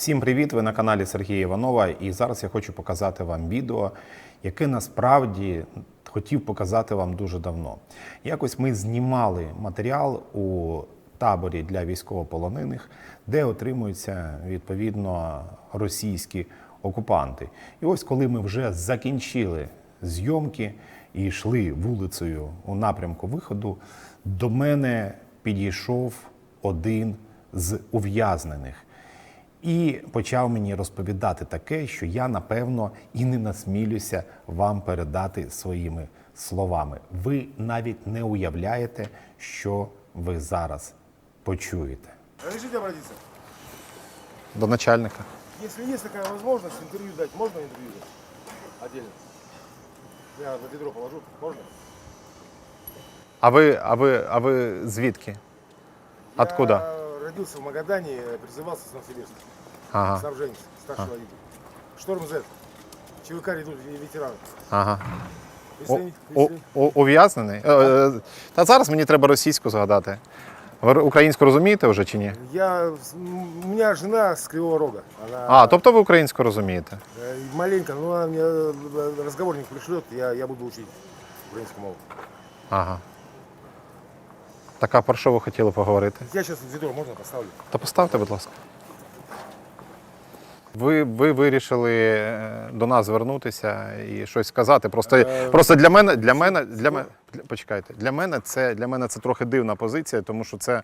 Всім привіт! Ви на каналі Сергія Іванова. І зараз я хочу показати вам відео, яке насправді хотів показати вам дуже давно. Якось ми знімали матеріал у таборі для військовополонених, де отримуються відповідно російські окупанти. І ось коли ми вже закінчили зйомки і йшли вулицею у напрямку виходу, до мене підійшов один з ув'язнених і почав мені розповідати таке, що я напевно і не насмілюся вам передати своїми словами. Ви навіть не уявляєте, що ви зараз почуєте. Разрешите обратиться? До начальника. Если есть такая возможность, интервью дать, можно интервью дать? Отдельно. Я на ведро положу, можно? А ви, а ви, а ви звідки? Откуда? Я родился в Магадане, призывался с Новосибирска. Ага, Снабженец, старший водитель. Шторм Z. ЧВК идут ветераны. ага. О, Если, о, если- о, ув'язнений? Е, е, Та зараз мені треба російську згадати. Ви українську розумієте вже чи ні? я, у меня жена с Кривого Рога. Она А, тобто ви українську розумієте? э, маленько, но она мне э, разговорник пришлет, я, я буду учить украинскую мову. Ага. Так, а про що ви хотіли поговорити? Я зараз ведро можна поставлю? Та поставте, будь ласка. Ви, ви вирішили е, до нас звернутися і щось сказати. Просто, Е, просто для мене, для мене, для мене, для- почекайте, для мене це для мене це трохи дивна позиція, тому що це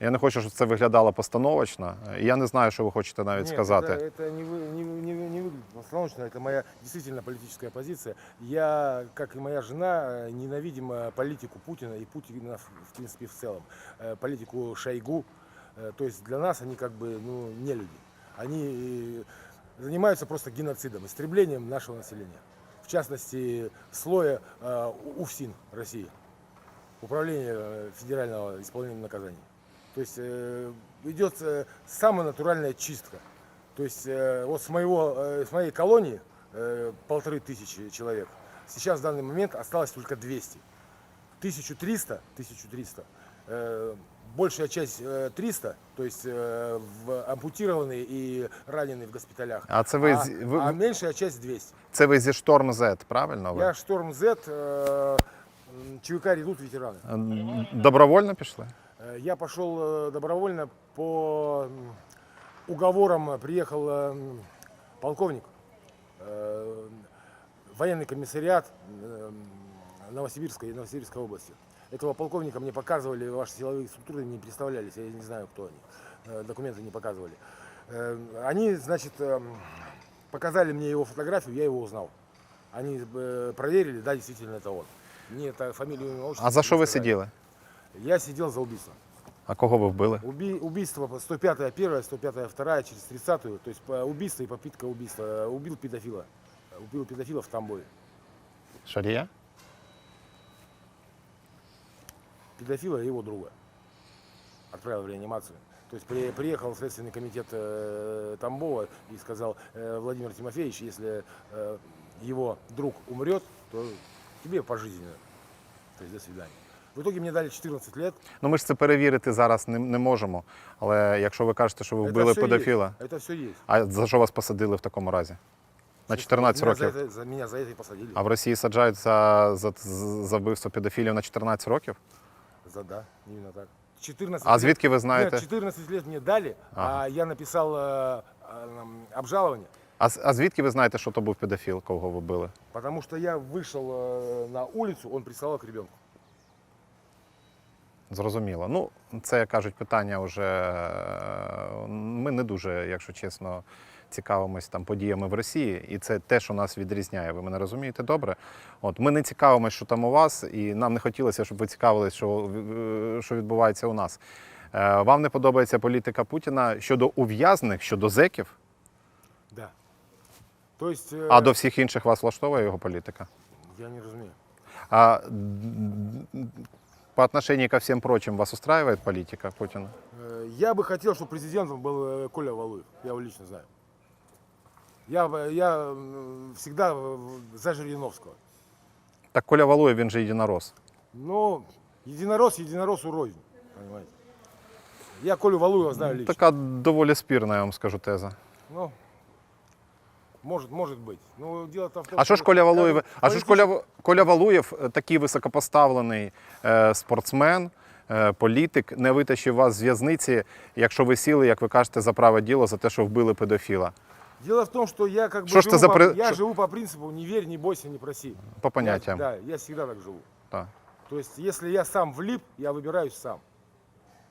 я не хочу, щоб це виглядало постановочно. І я не знаю, що ви хочете навіть Нет, сказати. Это, это не, вы- не, не, не выглядит постановочно, это моя действительно политическая позиция. Я, как и моя жена, э, ненавидим э, политику Путина и Путина, в в принципе, в целом. Э, Политику Шойгу. Э, То есть для нас они как бы ну, не люди. Они э, занимаются просто геноцидом, истреблением нашего населения. В частности, слоя э, У- УФСИН России. Управление э, федерального исполнения наказаний. То есть э, идет э, самая натуральная чистка. То есть э, вот с, моего, э, с моей колонии э, полторы тысячи человек. Сейчас в данный момент осталось только 200. 1300, 1300. э, большая часть э, 300, то есть э, в ампутированные и раненые в госпиталях. А це ви, а, з- ви, а меньшая часть 200. це ви зі Шторм Z, правильно? Ви? Я Шторм Z, э, м, ЧВК «Редут» ветераны. М, Добровольно пішли? Э, Я пошел э, добровольно по уговорам. э, Приехал полковник, военный комиссариат Новосибирской и Новосибирской области. Этого полковника мне показывали, ваши силовые структуры не представлялись, я не знаю, кто они. Документы не показывали. Они, значит, показали мне его фотографию, я его узнал. Они проверили, да, действительно это он. Мне это фамилию, имя, отчество А за ви сказали. сиділи? Я сидел за убийство. А кого ви вбили? Уби- убийство по 105 первая, 105 вторая, через 30 то есть по убийство и попытка убийства. Э, Убил педофила. Э, Убил педофила в Тамбове. Шарія? Педофила и его друга. Отправил в реанимацию. То есть при- приехал Следственный комитет э, Тамбова и сказал, э, Владимир Тимофеевич, если э, его друг умрет, то тебе пожизненно. То есть до свидания. В итоге мне дали 14 лет. Ну ми ж це перевірити зараз не, не можемо. Але якщо ви кажете, що ви Это вбили всё педофіла, есть. Это все есть. а за що вас посадили в такому разі? На 14 меня за, років. это, за меня за это и посадили. А в Росії саджають за, за, за вбивство педофілів на 14 років? За да, именно так. 14 А лет- звідки ви Нет, знаєте? 14 лет мне дали, Ага. а я написал э, э, м, обжалование, А, з- а звідки ви знаєте, що то був педофіл, кого ви били? потому что я вышел э, на улицу, он присылал к ребенку. Зрозуміло. Ну, це як кажуть питання вже. е, Ми не дуже, якщо чесно, цікавимось там подіями в Росії, і це те, що нас відрізняє. Ви мене розумієте добре? От ми не цікавимося, що там у вас, і нам не хотілося, щоб ви цікавились, що, е, що відбувається у нас. Е, Вам не подобається політика Путіна щодо ув'язних, щодо зеків, Да. То есть, э, а до всіх інших вас влаштовує його політика. я не разумею. А по отношению ко всем прочим вас устраивает политика Путина? Э, Я бы хотел, чтобы президентом был э, Коля Валуев, я его лично знаю. Я, бы- я м, всегда э, за Жириновского. Так Коля Валуєв, він же єдинорос. Но единорос единоросу рознь, понимаете. Я Колю Валуева знаю лично. Така доволі спірна, я вам скажу, теза. Ну, может, может быть. Ну, дело-то в том, А що ж Коля Валуєв? А що ж политически- Коля, Коля Валуєв, е, такий високопоставлений е, спортсмен, е, політик, не витащив вас з в'язниці, якщо ви сіли, як ви кажете, за праве діло за те, що вбили педофіла? Дело в том, что я как бы Что ж живу, это за по, при- я что- живу по принципу не верь, не бойся, не проси. По Я- поняттям. да, я всегда так живу. Так. То есть, если я сам влип, я выбираюсь сам.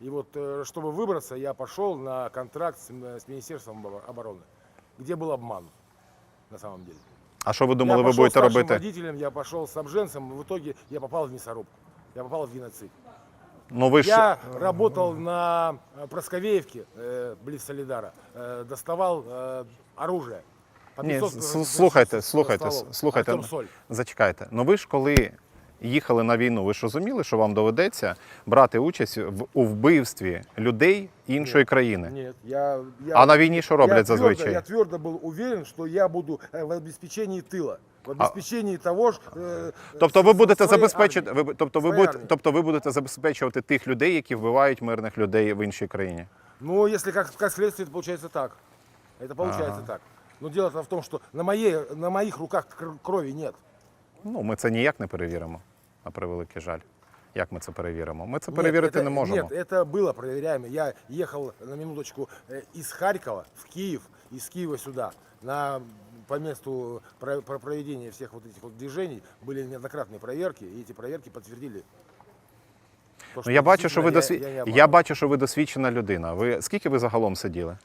И вот, э, чтобы выбраться, я пошел на контракт с, м- с Министерством обо- обороны, где был обман, на самом деле. А що ви думали, я ви пошел будете старшим робити? водителем, я пошел с обженцем, в итоге я попал в мясорубку. Я попал в геноцид. Ну ви ж Я работал на э, Просковеевке, э, близ Солидара, э, доставал э, оружие. По Ні, 500 с- слухайте, слухайте, стволов. слухайте. Артем Соль. Зачекайте. Ну ви ж коли їхали на війну, ви ж розуміли, що вам доведеться брати участь в, у вбивстві людей іншої країни. Нет, я, я, А на війні що роблять я твердо, зазвичай? я твердо был уверен, что я буду э, в обеспечении тыла, в обеспечении того ж. э, Тобто ви с- будете своей забезпечити, армии. ви, тобто, ви Своей будете, армии. тобто ви будете забезпечувати тих людей, які вбивають мирних людей в іншій країні. Ну, если как, как следствие, это получается так. Это получается так. Но дело-то в том, что на, моей, на моих руках кр- крови нет. Ну, ми це ніяк не перевіримо, на превеликий жаль. Як ми це перевіримо? Ми це Нет, перевірити это- не можемо. Нет, это было проверяемо. Я ехал на минуточку э, из Харькова в Киев, из Киева сюда. На, по месту про- про- проведения всех вот этих вот движений были неоднократные проверки, и эти проверки подтвердили. то, Ну, я бачу, що ви действительно досвід... я- я не я обманывал. бачу, що ви досвідчена людина. Ви скільки ви загалом сиділи?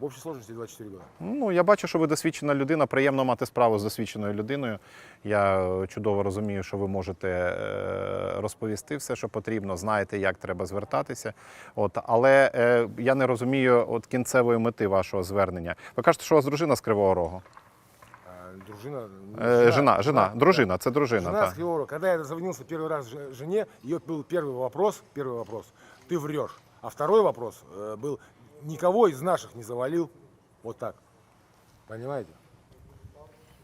В общей сложности 24 года. Ну, я бачу, що ви досвідчена людина. Приємно мати справу з досвідченою людиною. Я е, чудово розумію, що ви можете е, розповісти все, що потрібно, знаєте, як треба звертатися. От, але е, я не розумію от кінцевої мети вашого звернення. Ви кажете, що у вас дружина з Кривого Рогу. А, дружина, Е, жена, жена, да. дружина, це дружина. Жена так. с Кривого Рога. Когда я дозвонился первый раз ж- жене, ее был первый вопрос, первый вопрос, ты врешь. А второй вопрос э, был, никого из наших не завалил. Вот так. Понимаете?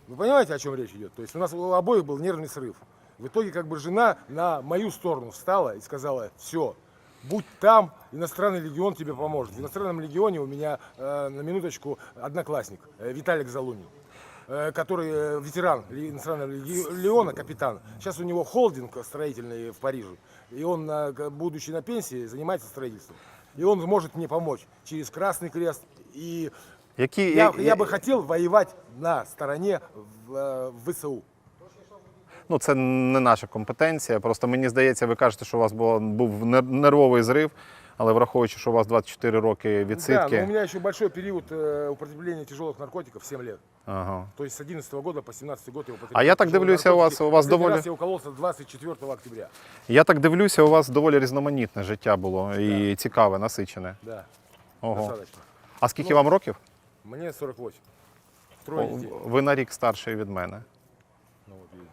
Вы понимаете, о чем речь идет? То есть у нас у обоих был нервный срыв. В итоге как бы жена на мою сторону встала и сказала, все, будь там, иностранный легион тебе поможет. В иностранном легионе у меня э, на минуточку одноклассник э, Виталик Залунин э, который э, ветеран иностранного леги- легиона, капитан. Сейчас у него холдинг строительный в Париже. И он, к- будучи на пенсии, занимается строительством. И он может мне помочь через Красный Крест. И Які, я, я- я бы хотел воевать на стороне в, э, ВСУ. Ну, це не наша компетенція. Просто мені здається, ви кажете, що у вас було, був нер- нервовий зрив, але враховуючи, що у вас 24 роки Да, відсидки. но у меня еще большой период э, употребления тяжелых наркотиков, 7 лет. Ага. То есть с 11 года по 17 год я употребляю А я так тяжелые дивлюся, у вас- наркотики. у вас Последний доволі- раз я укололся 24 октября. Я так дивлюся, у вас доволі різноманітне життя було і цікаве, насичене. Да, Ого. достаточно. А скільки Ну, вам років? Мне 48. Трое О, детей. Ви на рік старший від мене. Ну, вот видите.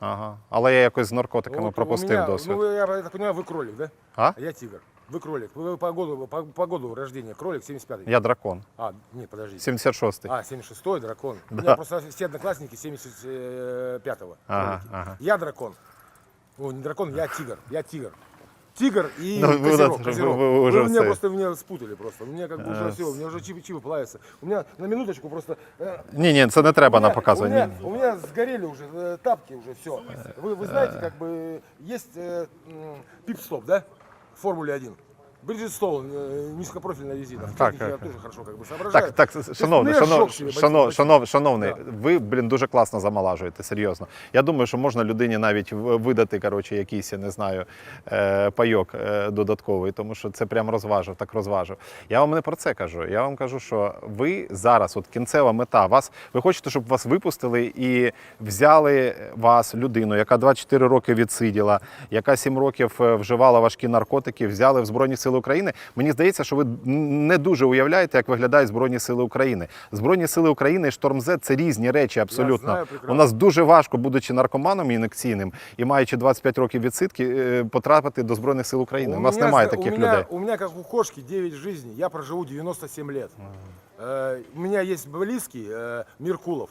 Ага. Але я якось з Ну, наркотиками вот у пропустив меня- досвід. Ну, вы, я так понимаю, вы кролик, да? А? А я тигр. Вы кролик. Вы по году, по, по году рождения кролик 75-й. Я дракон. А, нет, подождите. 76-й. А, 76-й дракон. У Да. меня просто все одноклассники 75-го. Ага, кролики. ага. Я дракон. О, не дракон, я тигр. Я тигр. Тигр и Ну, вы козерог. вот- козерог. вы- вы уже Вы меня все. просто меня спутали просто. У меня как бы уже А, все, у меня уже чипы, чипы плавятся. У меня на минуточку просто э, Ні, ні, це не треба у нам меня, у, показувати. меня, Ні. у меня сгорели уже э, тапки уже все. Вы, вы знаете, как бы есть э, м, пип-стоп, да? Формуле 1. Бриджестол, э, низкопрофильная резина. В Так, я так. тоже хорошо как бы соображаю. Так, так, шановний, шанов, шанов, шанов, шановний, Да. ви, блін, дуже класно замолажуєте, серйозно. Я думаю, що можна людині навіть видати, коротше, якийсь, я не знаю, е, пайок е, додатковий, тому що це прям розважив, так розважив. Я вам не про це кажу. Я вам кажу, що ви зараз, от кінцева мета, вас, ви хочете, щоб вас випустили і взяли вас, людину, яка 24 роки відсиділа, яка 7 років е, вживала важкі наркотики, взяли в Збройні Сили України. Мені здається, що ви не дуже уявляєте, як виглядають Збройні Сили України. Збройні Сили України і Шторм З це різні речі абсолютно. знаю прекрасно. У нас дуже важко, будучи наркоманом інекційним і маючи 25 років відсидки, е, потрапити до Збройних сил України. У, нас меня немає зна- таких у меня, людей. У меня, как у кошки, 9 жизней. Я проживу 97 лет. Э, у меня есть близкий э, Меркулов.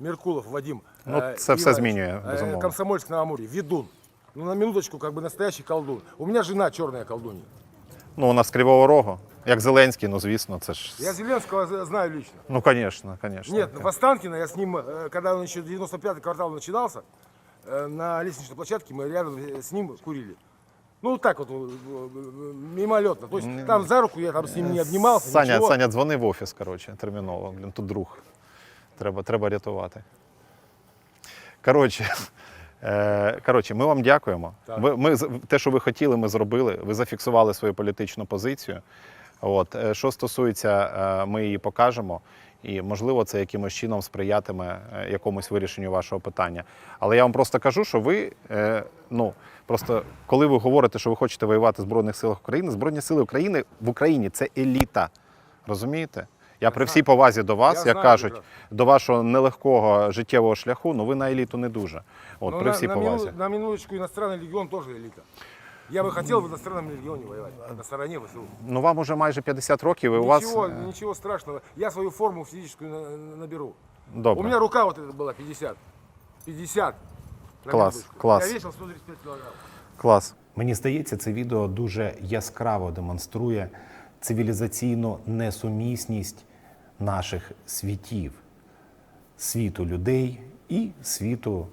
Меркулов Вадим. Ну, э, це все Иванович. змінює, Э, безумовно. Комсомольск на Амуре. Ведун. Ну, на минуточку, как бы настоящий колдун. У меня жена черная колдунья. Ну, у нас з Кривого Рогу. Як Зеленський, ну звісно, це ж. Я Зеленского з- знаю лично. Ну, звісно, звісно. Нет, в Останкино я с ним, э, когда он еще 95-й квартал начинался, э, на лестничной площадке мы рядом э, с ним курили. Ну, вот так вот, э, э, мимолетно. То есть там за руку я там с ним не обнимался, Саня, ничего. Саня, дзвони в офіс, коротше, терміново. Блін, тут друг. Треба, треба рятувати. Коротше, е, коротше, ми вам дякуємо. Ви, ми, те, що ви хотіли, ми зробили. Ви зафіксували свою політичну позицію. От, е, що стосується, е, ми її покажемо. І, можливо, це якимось чином сприятиме е, якомусь вирішенню вашого питання. Але я вам просто кажу, що ви, е, ну, просто коли ви говорите, що ви хочете воювати в Збройних силах України, Збройні сили України в Україні це еліта. Розумієте? Я при всій повазі до вас, Я як знаю, кажуть, Петро. до вашого нелегкого життєвого шляху, ну ви на еліту не дуже. От, Но при на, всій на, повазі. мину- на минуточку иностранный легион тоже элита. Я бы хотел в иностранном легионе воевать, на стороне ВСУ. Ну вам уже майже 50 років, і у вас. Ничего, е, ничего страшного. Я свою форму физическую на- наберу. Добре. У меня рука вот эта была 50. 50. На Класс, минуточку. класс. Я весил 135 килограмм. Клас. Мені здається, це відео дуже яскраво демонструє цивілізаційну несумісність наших світів, світу людей і світу,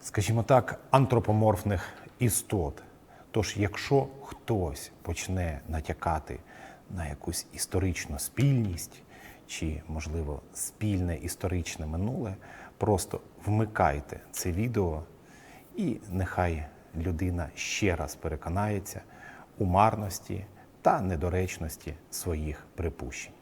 скажімо так, антропоморфних істот. Тож, якщо хтось почне натякати на якусь історичну спільність чи, можливо, спільне історичне минуле, просто вмикайте це відео і нехай людина ще раз переконається у марності та недоречності своїх припущень.